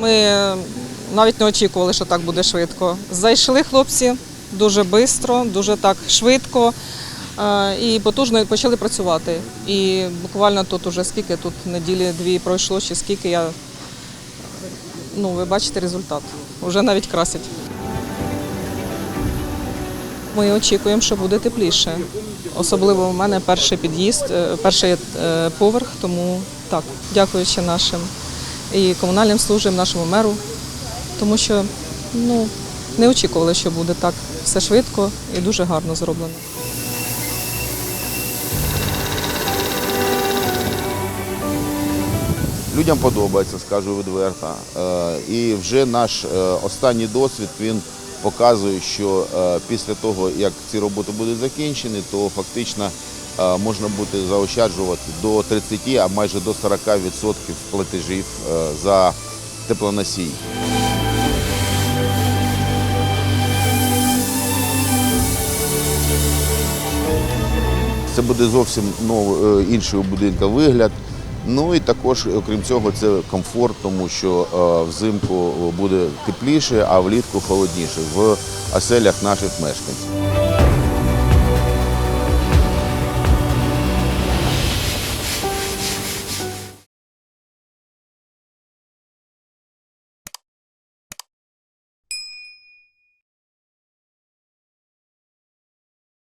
Ми е, навіть не очікували, що так буде швидко. Зайшли хлопці дуже швидко, дуже так швидко е, і потужно почали працювати. І буквально тут уже скільки тут неділі дві пройшло, чи скільки я ну ви бачите результат. Уже навіть красять. Ми очікуємо, що буде тепліше. Особливо у мене перший під'їзд, е, перший поверх, тому так, дякуючи нашим і комунальним службам, нашому меру, тому що ну, не очікували, що буде так все швидко і дуже гарно зроблено. Людям подобається, скажу відверто. Е, І вже наш е, останній досвід він показує, що е, після того, як ці роботи будуть закінчені, то фактично е, можна буде заощаджувати до 30, а майже до 40% платежів е, за теплоносій. Це буде зовсім е, інший у будинка вигляд. Ну і також, окрім цього, це комфорт, тому що е, взимку буде тепліше, а влітку холодніше в оселях наших мешканців.